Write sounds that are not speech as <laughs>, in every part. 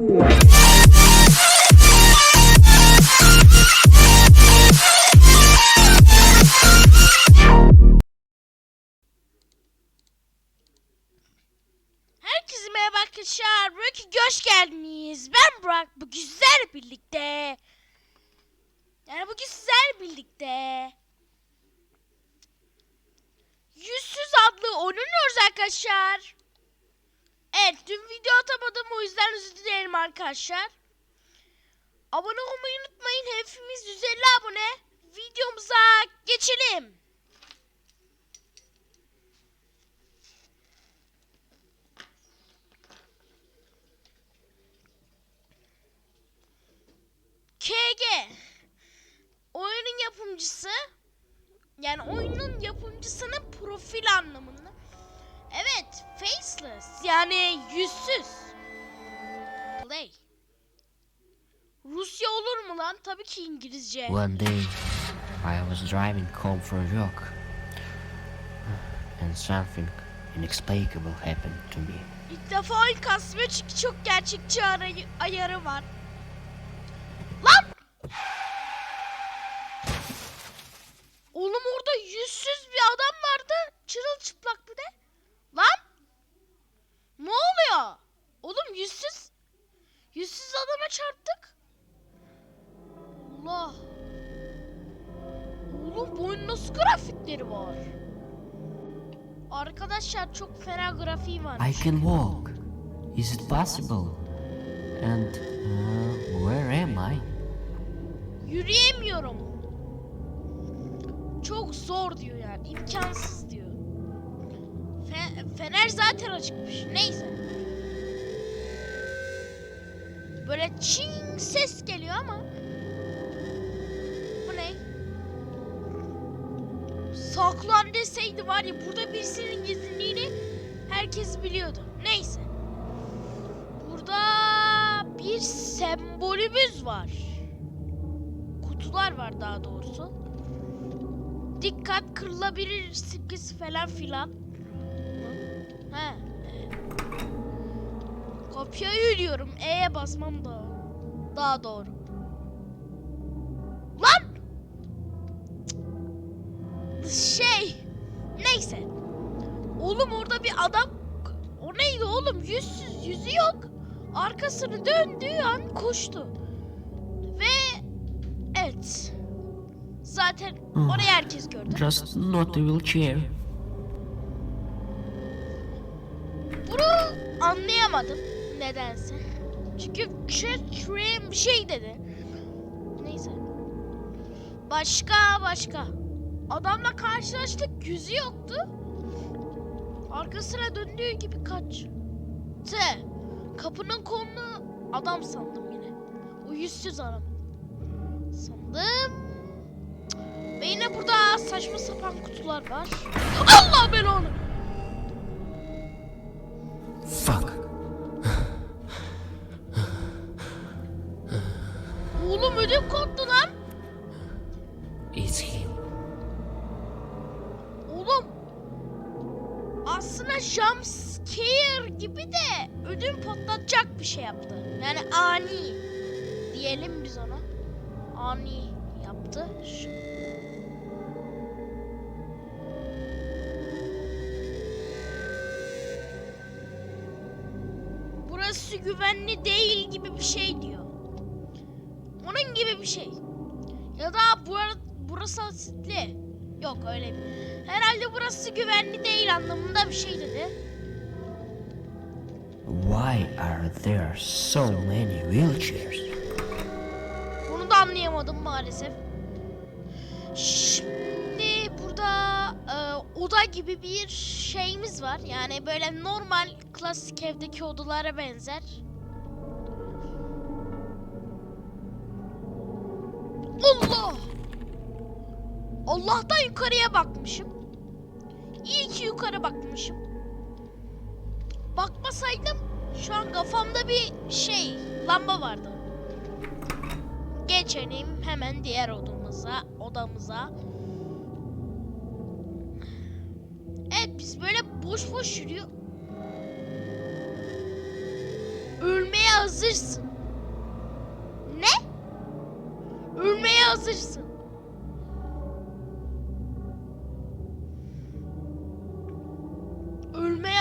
Herkese merhaba arkadaşlar. Buraya hoş geldiniz. Ben Burak. Bu güzel birlikte. Yani bugün sizlerle birlikte. Yüzsüz adlı oynuyoruz arkadaşlar. Evet dün video atamadım o yüzden dilerim arkadaşlar. Abone olmayı unutmayın. Hepimiz 150 abone. Videomuza geçelim. KG oyunun yapımcısı yani oyunun yapımcısının profil anlamında. Evet, faceless yani yüzsüz. Play. Rusya olur mu lan? Tabii ki İngilizce. One day, I was driving home for a walk, and something inexplicable happened to me. İlk defa oyun kasmıyor çünkü çok gerçekçi arayı, ayarı var. Lan! Oğlum orada yüzsüz bir adam vardı. Çırılçıplak bir de. Lan! Ne oluyor? Oğlum yüzsüz. Yüzsüz adama çarptık. Allah. Oğlum bu oyunun nasıl grafikleri var? Arkadaşlar çok fena grafiği var. I can walk. Is it possible? And uh, where am I? Yürüyemiyorum. Çok zor diyor yani. imkansız diyor. Fe- fener zaten açıkmış. Neyse. Böyle çing ses geliyor ama. Bu ne? Saklan deseydi var ya burada birisinin gizliliğini herkes biliyordu. Neyse. Burada bir sembolümüz var kutular var daha doğrusu. Dikkat kırılabilir simgesi falan filan. He. Kopya yürüyorum. E'ye basmam da daha doğru. Lan! Şey. Neyse. Oğlum orada bir adam o neydi oğlum? Yüzsüz, yüzü yok. Arkasını döndüğü an koştu. Ve Evet. Zaten Hmm. orayı herkes gördü. Just not a wheelchair. Bunu anlayamadım nedense. Çünkü Chatram bir şey dedi. Neyse. Başka başka. Adamla karşılaştık yüzü yoktu. Arkasına döndüğü gibi kaç. T. Kapının kolunu adam sandım yine. O yüzsüz adam. Sandım. Ve yine burada saçma sapan kutular var. Allah belanı. Fuck. It's him. Oğlum. Aslında jump scare gibi de ödüm patlatacak bir şey yaptı. Yani ani. Diyelim biz ona. Ani yaptı. Burası güvenli değil gibi bir şey diyor. Onun gibi bir şey. Ya da bu burası asitli. Yok öyle bir. Herhalde burası güvenli değil anlamında bir şey dedi. Why are there so many wheelchairs? Bunu da anlayamadım maalesef. Şimdi burada e, oda gibi bir şeyimiz var. Yani böyle normal klasik evdeki odalara benzer. Allah! Allah'tan yukarıya bakmışım. İyi ki yukarı bakmışım. Bakmasaydım şu an kafamda bir şey, lamba vardı. Geçelim hemen diğer odamıza, odamıza. Evet biz böyle boş boş yürüyor. Ölmeye hazırsın. Ne? Ölmeye hazırsın.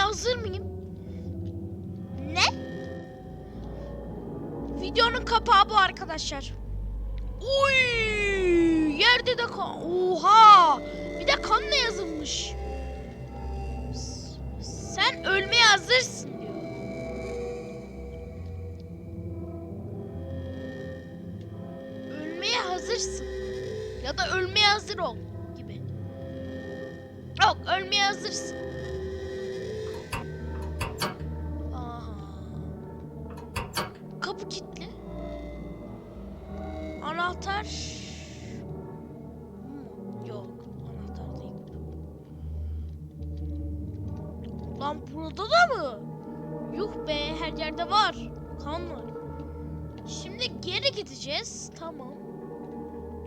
Hazır mıyım? Ne? Videonun kapağı bu arkadaşlar. Uy! Yerde de kan. Oha! Bir de kanla yazılmış. Sen ölmeye hazırsın hazırsın. Ya da ölmeye hazır ol gibi. Yok, ölmeye hazırsın. Anahtar. Hmm, yok, anahtar değil. Lan burada da mı? Yuh be, her yerde var. Kan var. Şimdi geri gideceğiz. Tamam.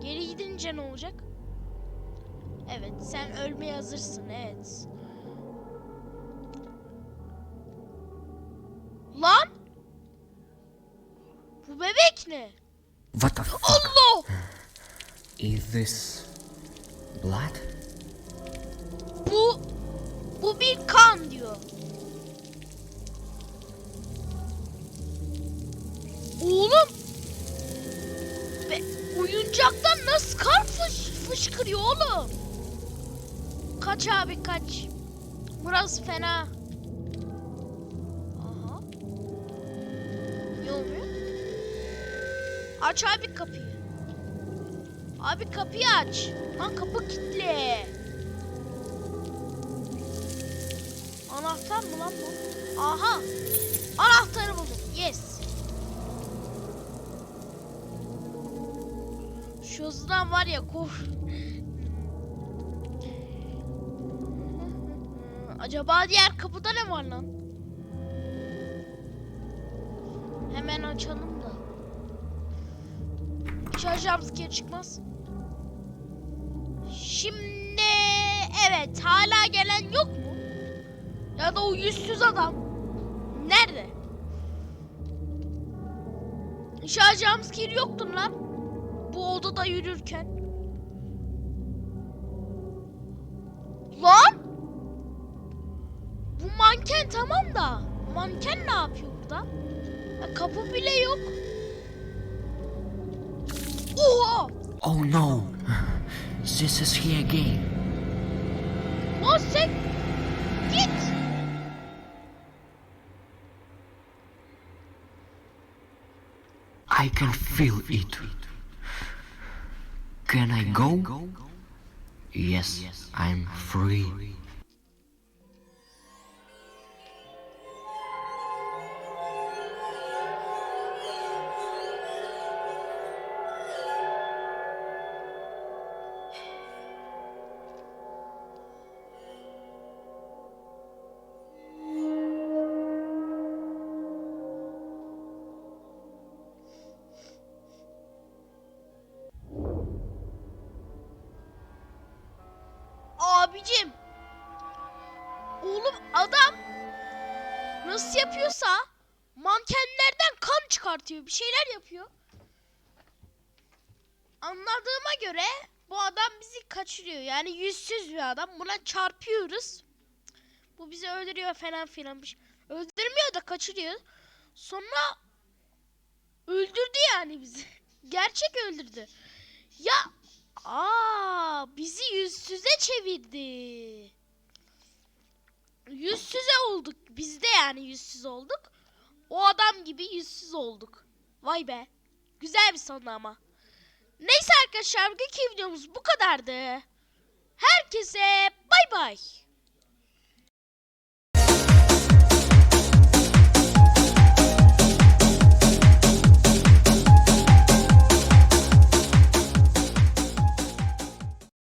Geri gidince ne olacak? Evet, sen ölmeye hazırsın. Evet. Lan! Bu bebek ne? What the fuck? Is this blood? Bu bu bir kan diyor. Oğlum be, oyuncaktan nasıl kan fış, fışkırıyor oğlum? Kaç abi kaç. Burası fena. Aha. Ne oluyor? Aç abi kapıyı. Abi kapıyı aç. Lan kapı kilitli. Anahtar mı lan bu? Aha. Anahtarı buldum. Yes. Şu hızdan var ya kor. Acaba diğer kapıda ne var lan? Hemen açalım da. İnşallah jumpscare çıkmaz. Şimdi evet hala gelen yok mu? Ya da o yüzsüz adam. Nerede? İnşallah jumpscare yoktur lan. Bu odada yürürken. Lan! Bu manken tamam da. Manken ne yapıyor burada? Ya kapı bile yok. Oha! Oh no! This is here again. Sen git. I can feel it. Can I go? Yes, I'm free. Yapıyorsa mankenlerden kan çıkartıyor. Bir şeyler yapıyor. Anladığıma göre bu adam bizi kaçırıyor. Yani yüzsüz bir adam. Buna çarpıyoruz. Bu bizi öldürüyor falan filan bir. Öldürmüyor da kaçırıyor. Sonra öldürdü yani bizi. <laughs> Gerçek öldürdü. Ya Aa, bizi yüzsüze çevirdi. Yüzsüze olduk. Biz de yani yüzsüz olduk. O adam gibi yüzsüz olduk. Vay be. Güzel bir sondu ama. Neyse arkadaşlar bugünkü videomuz bu kadardı. Herkese bay bay.